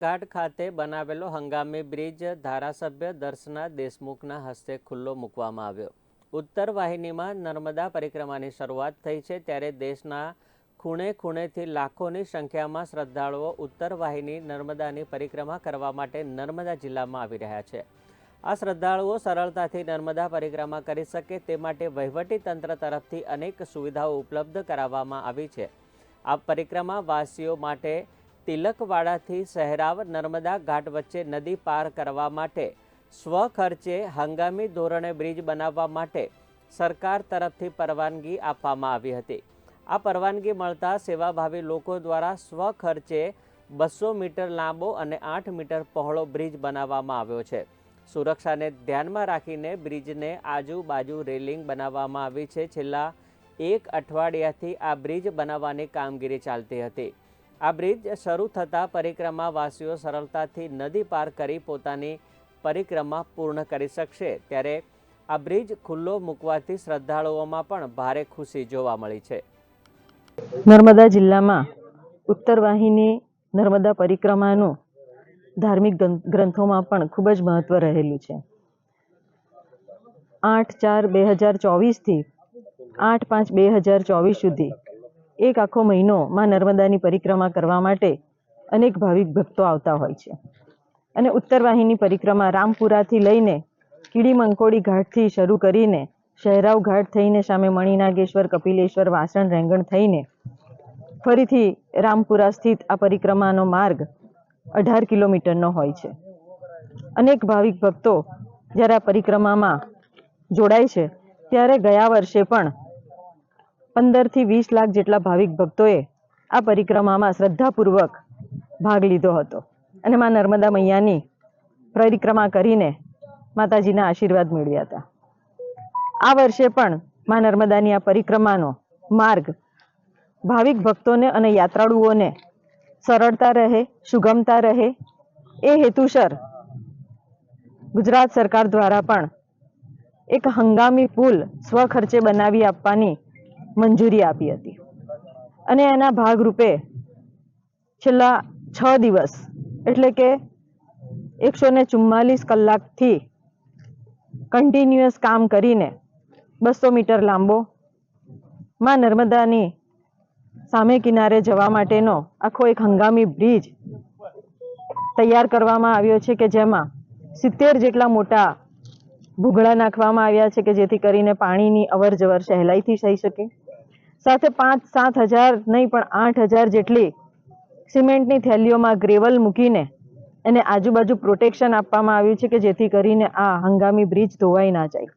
ઘાટ ખાતે બનાવેલો હંગામી બ્રિજ ધારાસભ્ય દર્શના દેશમુખના હસ્તે ખુલ્લો મૂકવામાં આવ્યો. ઉત્તર વાહિનીમાં નર્મદા પરિક્રમાની શરૂઆત થઈ છે ત્યારે દેશના ખૂણે ખૂણેથી લાખોની સંખ્યામાં શ્રદ્ધાળુઓ ઉત્તર વાહિની નર્મદાની પરિક્રમા કરવા માટે નર્મદા જિલ્લામાં આવી રહ્યા છે. આ શ્રદ્ધાળુઓ સરળતાથી નર્મદા પરિક્રમા કરી શકે તે માટે વહીવટી તંત્ર તરફથી અનેક સુવિધાઓ ઉપલબ્ધ કરાવવામાં આવી છે. આ પરિક્રમા વાસીઓ માટે તિલકવાડાથી સહેરાવ નર્મદા ઘાટ વચ્ચે નદી પાર કરવા માટે સ્વખર્ચે હંગામી ધોરણે બ્રિજ બનાવવા માટે સરકાર તરફથી પરવાનગી આપવામાં આવી હતી. આ પરવાનગી મળતા સેવાભાવી લોકો દ્વારા સ્વખર્ચે બસો મીટર લાંબો અને આઠ મીટર પહોળો બ્રિજ બનાવવામાં આવ્યો છે. સુરક્ષાને ધ્યાનમાં રાખીને બ્રિજને આજુબાજુ રેલિંગ બનાવવામાં આવી છે. છેલ્લા એક અઠવાડિયાથી આ બ્રિજ બનાવવાની કામગીરી ચાલતી હતી. આ બ્રિજ શરૂ થતાં પરિક્રમાવાસીઓ સરળતાથી નદી પાર કરી પોતાની પરિક્રમા પૂર્ણ કરી શકશે. ત્યારે આ બ્રિજ ખુલ્લો મૂકવાથી શ્રદ્ધાળુઓમાં પણ ભારે ખુશી જોવા મળી છે. નર્મદા જિલ્લામાં ઉત્તર વાહિની નર્મદા પરિક્રમાનું ધાર્મિક ગ્રંથોમાં પણ ખૂબ જ મહત્વ રહેલું છે. આઠ ચાર બે હજાર ચોવીસથી આઠ પાંચ બે હજાર ચોવીસ સુધી એક આખો મહિનો માં નર્મદાની પરિક્રમા કરવા માટે અનેક ભાવિક ભક્તો આવતા હોય છે. અને ઉત્તર વાહિની પરિક્રમા રામપુરાથી લઈને કીડી મંકોડી ઘાટથી શરૂ કરીને શહેરાવ ઘાટ થઈને સામે મણિનાગેશ્વર, કપિલેશ્વર, વાસણ, રેંગણ થઈને ફરીથી રામપુરા સ્થિત આ પરિક્રમાનો માર્ગ અઢાર કિલોમીટરનો હોય છે. અનેક ભાવિક ભક્તો જ્યારે આ પરિક્રમામાં જોડાય છે, ત્યારે ગયા વર્ષે પણ પંદરથી વીસ લાખ જેટલા ભાવિક ભક્તોએ આ પરિક્રમામાં શ્રદ્ધાપૂર્વક ભાગ લીધો હતો. અને માં નર્મદા મૈયાની પરિક્રમા કરીને માતાજીના આશીર્વાદ મેળવ્યા હતા. આ વર્ષે પણ માં નર્મદાની આ પરિક્રમાનો માર્ગ ભાવિક ભક્તોને અને યાત્રાળુઓને સરળતા રહે, સુગમતા રહે એ હેતુસર ગુજરાત સરકાર દ્વારા પણ એક હંગામી પુલ સ્વખર્ચે બનાવી આપવાની મંજૂરી આપી હતી. અને એના ભાગરૂપે છેલ્લા છ દિવસ, એટલે કે એકસો ને ચુમ્માલીસ કલાકથી કન્ટિન્યુઅસ કામ કરીને બસો મીટર લાંબો માં નર્મદાની સામે કિનારે જવા માટેનો આખો એક હંગામી બ્રિજ તૈયાર કરવામાં આવ્યો છે કે જેમાં સિત્તેર જેટલા મોટા ભૂગળા નાખવામાં આવ્યા છે કે જેથી કરીને પાણીની અવર જવર સહેલાઈથી થઈ શકે. સાથે પાંચ સાત હજાર નહીં, પણ આઠ હજાર જેટલી સિમેન્ટની થેલીઓમાં ગ્રેવલ મૂકીને એને આજુબાજુ પ્રોટેક્શન આપવામાં આવ્યું છે કે જેથી કરીને આ હંગામી બ્રિજ ધોવાઈ ના જાય.